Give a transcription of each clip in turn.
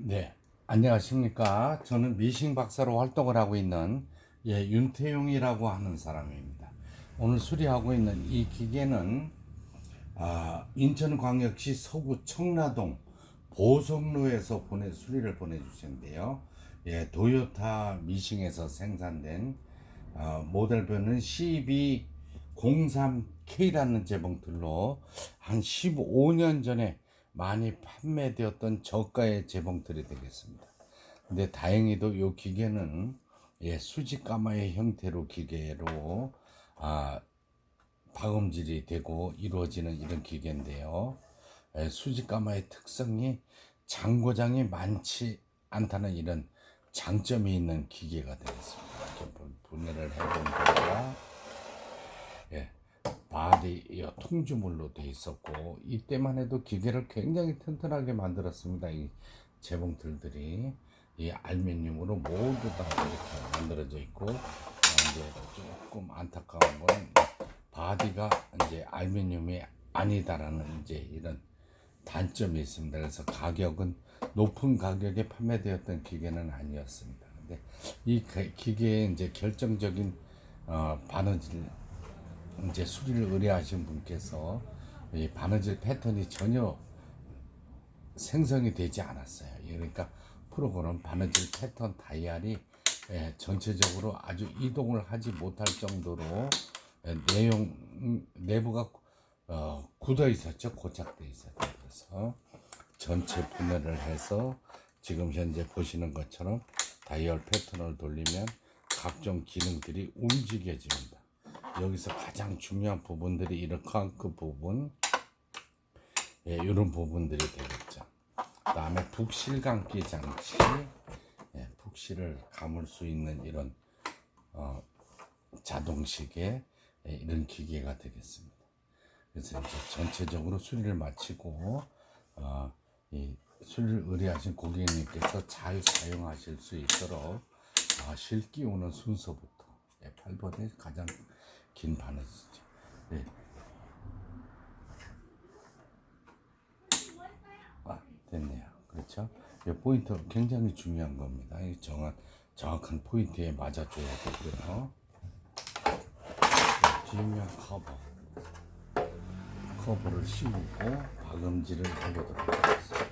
네, 안녕하십니까. 저는 미싱 박사로 활동을 하고 있는 예, 윤태용이라고 하는 사람입니다. 오늘 수리하고 있는 이 기계는 아, 인천광역시 서구 청라동 보성로에서 보내 수리를 보내주셨는데요. 예, 도요타 미싱에서 생산된 어, 모델별은 CB03K라는 제봉틀로 한 15년 전에 많이 판매되었던 저가의 제봉틀이 되겠습니다. 근데 다행히도 이 기계는 예, 수직 가마의 형태로 기계로 아, 박음질이 되고 이루어지는 이런 기계인데요. 예, 수직 가마의 특성이 장고장이 많지 않다는 이런 장점이 있는 기계가 되겠습니다. 이렇게 분- 분해를 해보니까 예, 바디 이 통주물로 돼 있었고 이때만 해도 기계를 굉장히 튼튼하게 만들었습니다. 이 재봉틀들이 이 알루미늄으로 모두 다 이렇게 만들어져 있고 어, 이제 조금 안타까운 건 바디가 이제 알루미늄이 아니다라는 이제 이런 단점이 있습니다. 그래서 가격은 높은 가격에 판매되었던 기계는 아니었습니다. 근데 이 기- 기계의 이제 결정적인 어, 바느질 이제 수리를 의뢰하신 분께서 이 바느질 패턴이 전혀 생성이 되지 않았어요. 그러니까 프로그램 바느질 패턴 다이얼이 예, 전체적으로 아주 이동을 하지 못할 정도로 예, 내용 음, 내부가 어, 굳어 있었죠. 고착돼 있었죠. 그래서 전체 분해를 해서 지금 현재 보시는 것처럼 다이얼 패턴을 돌리면 각종 기능들이 움직여집니다. 여기서 가장 중요한 부분들이 이렇게 그 부분, 예, 이런 부분들이 되겠죠. 그 다음에 북실 감기 장치, 예, 북실을 감을 수 있는 이런 어, 자동식의 예, 이런 기계가 되겠습니다. 그래서 이제 전체적으로 수리를 마치고 어, 이 수리를 의뢰하신 고객님께서 잘 사용하실 수 있도록 어, 실 끼우는 순서부터 예, 8번의 가장 긴 바느질이죠. 예. 아, 됐네요. 그렇죠? 이 포인트 굉장히 중요한 겁니다. 이 정확, 정확한 포인트에 맞아줘야 되고요. 예, 뒷면 커버. 커버를 씌우고 박음질을 해보도록 하겠습니다.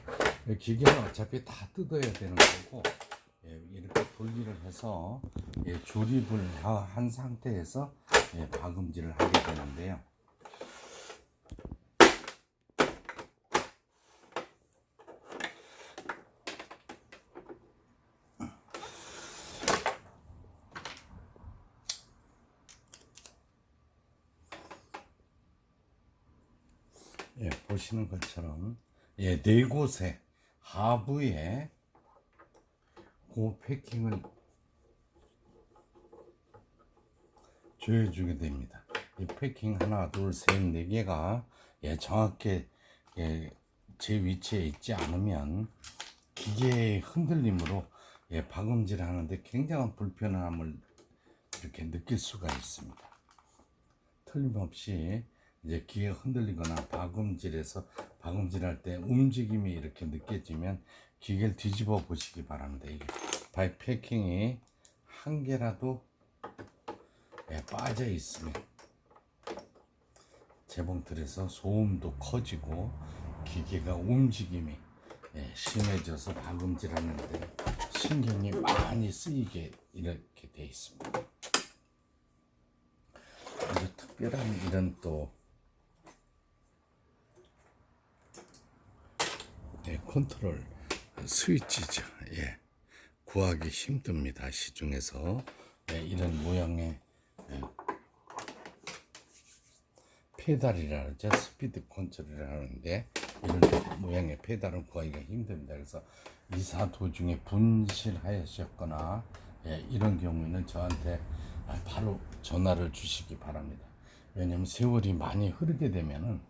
이 기계는 어차피 다 뜯어야 되는 거고 예, 이렇게 분리를 해서 예, 조립을 하- 한 상태에서 예, 박음질을 하게 되는데요. 예, 보시는 것처럼 예, 네 곳에 하부에 그 패킹을 조여주게 됩니다. 이 패킹 하나, 둘, 셋, 네 개가 예, 정확히 예, 제 위치에 있지 않으면 기계의 흔들림으로 예, 박음질 하는데 굉장한 불편함을 이렇게 느낄 수가 있습니다. 틀림없이 이제 기계가 흔들리거나 박음질에서 박음질할 때 움직임이 이렇게 느껴지면 기계를 뒤집어 보시기 바랍니다. 바이 패킹이 한 개라도 예, 빠져 있으면 재봉틀에서 소음도 커지고 기계가 움직임이 예, 심해져서 박음질하는데 신경이 많이 쓰이게 이렇게 돼 있습니다. 아주 특별한 이런 또 네, 컨트롤 스위치죠. 예. 구하기 힘듭니다. 시중에서 예, 이런 모양의 예, 페달이라 그러죠. 스피드 컨트롤을 하는데 이런 모양의 페달은 구하기가 힘듭니다. 그래서 이사 도중에 분실하셨거나 예, 이런 경우에는 저한테 아, 바로 전화를 주시기 바랍니다. 왜냐하면 세월이 많이 흐르게 되면은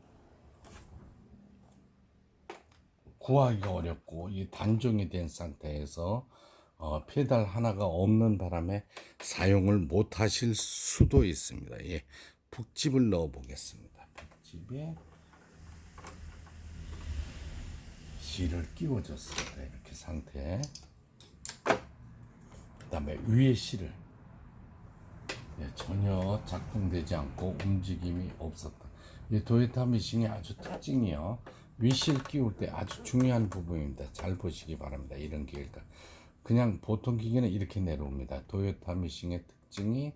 구하기가 어렵고 이 단종이 된 상태에서 어, 페달 하나가 없는 바람에 사용을 못 하실 수도 있습니다. 예, 북집을 넣어 보겠습니다. 북집에 G를 끼워 줬습니다. 이렇게 상태. 그다음에 위에 C를 예, 전혀 작동되지 않고 움직임이 없었다. 이 도요타 미싱의 아주 특징이요. 위실 끼울 때 아주 중요한 부분입니다. 잘 보시기 바랍니다. 이런 기계가 그냥 보통 기계는 이렇게 내려옵니다. 도요타 미싱의 특징이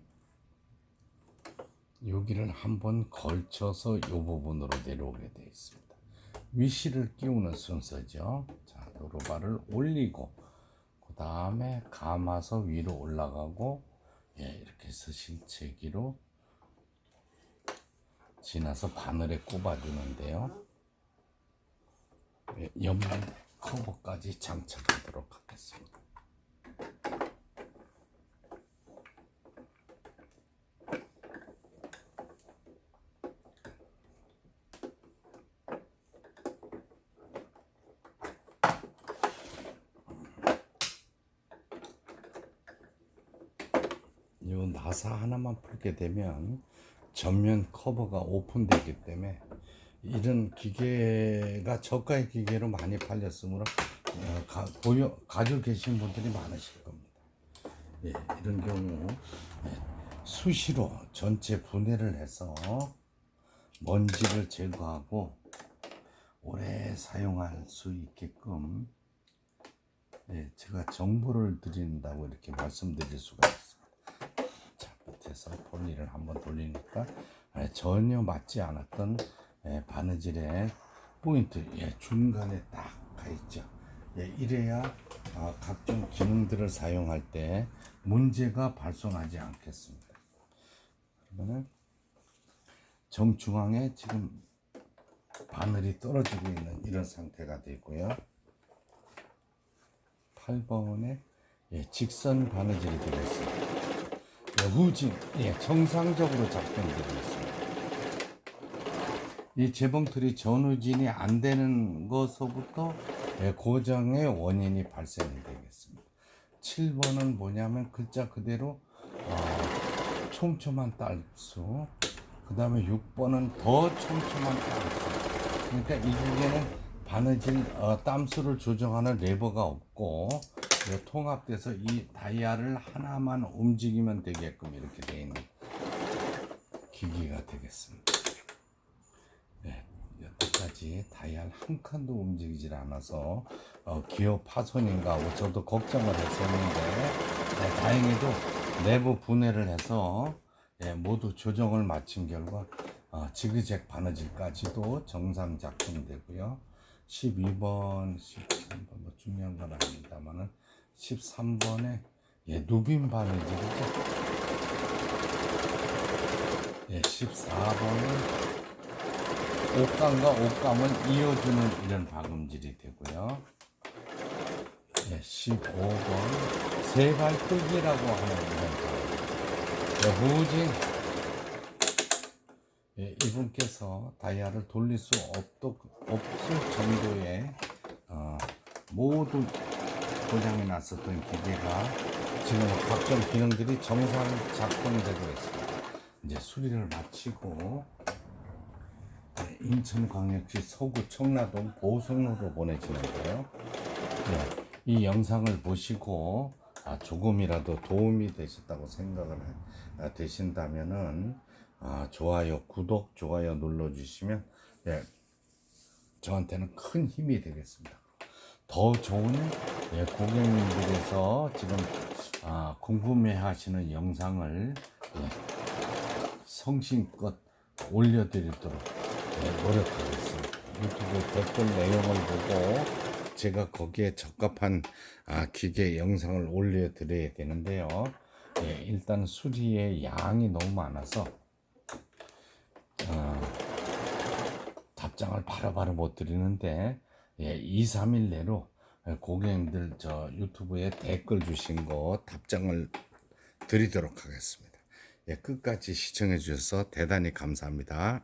여기를 한번 걸쳐서 이 부분으로 내려오게 되어 있습니다. 위실을 끼우는 순서죠. 자, 도로바를 올리고 그 다음에 감아서 위로 올라가고 예, 이렇게 해서 실체기로 지나서 바늘에 꼽아주는데요. 예, 옆면 커버까지 장착하도록 하겠습니다. 이 나사 하나만 풀게 되면 전면 커버가 오픈되기 때문에 이런 기계가 저가의 기계로 많이 팔렸으므로 어, 가, 보여, 가지고 계신 분들이 많으실 겁니다. 예, 이런 경우 예, 수시로 전체 분해를 해서 먼지를 제거하고 오래 사용할 수 있게끔 예, 제가 정보를 드린다고 이렇게 말씀드릴 수가 있어요. 자, 밑에서 폴리를 한번 돌리니까 예, 전혀 맞지 않았던 예, 바느질의 포인트 예, 중간에 딱 가 있죠. 예, 이래야 아, 각종 기능들을 사용할 때 문제가 발생하지 않겠습니다. 그러면은 정중앙에 지금 바늘이 떨어지고 있는 이런 상태가 되고요. 8번에 예, 직선 바느질이 되겠습니다. 예, 후진 예, 정상적으로 작동되고 있습니다. 이 재봉틀이 전후진이 안 되는 것서부터 예, 고정의 원인이 발생이 되겠습니다. 7번은 뭐냐면 글자 그대로 어, 촘촘한 딸수 그 다음에 6번은 더 촘촘한 딸수 그러니까 이 기계는 바느질 어, 땀수를 조정하는 레버가 없고 예, 통합돼서 이 다이아를 하나만 움직이면 되게끔 이렇게 되어 있는 기기가 되겠습니다. 네, 여태까지 다이아를 한 칸도 움직이질 않아서 어, 기어 파손인가 하고 저도 걱정을 했었는데 네, 다행히도 내부 분해를 해서 예, 모두 조정을 마친 결과 어, 지그잭 바느질까지도 정상 작동되고요. 12번, 13번 뭐 중요한 건 아닙니다만은 13번에 예, 누빔 바느질이죠. 예, 14번은 옷감과 옷감을 이어주는 이런 박음질이 되고요. 예, 15번 세발뜨기라고 하는 이런 박음. 예, 후진 예, 이분께서 다이아를 돌릴 수 없도, 없을 정도의 어, 모두 고장이 났었던 기계가 지금 각종 기능들이 정상 작동되고 있습니다. 이제 수리를 마치고 네, 인천광역시 서구 청라동 보성로로 보내지는데요. 네, 이 영상을 보시고 아, 조금이라도 도움이 되셨다고 생각을 해- 아, 되신다면은 아, 좋아요, 구독, 좋아요 눌러주시면 예, 저한테는 큰 힘이 되겠습니다. 더 좋은 예, 고객님들께서 지금 아, 궁금해 하시는 영상을 예, 성심껏 올려드리도록 예, 노력하겠습니다. 유튜브 댓글 내용을 보고 제가 거기에 적합한 아, 기계 영상을 올려드려야 되는데요. 예, 일단 수리의 양이 너무 많아서 어, 답장을 바로바로 못 드리는데 예, 2, 3일 내로 고객님들 저 유튜브에 댓글 주신 거 답장을 드리도록 하겠습니다. 예, 끝까지 시청해 주셔서 대단히 감사합니다.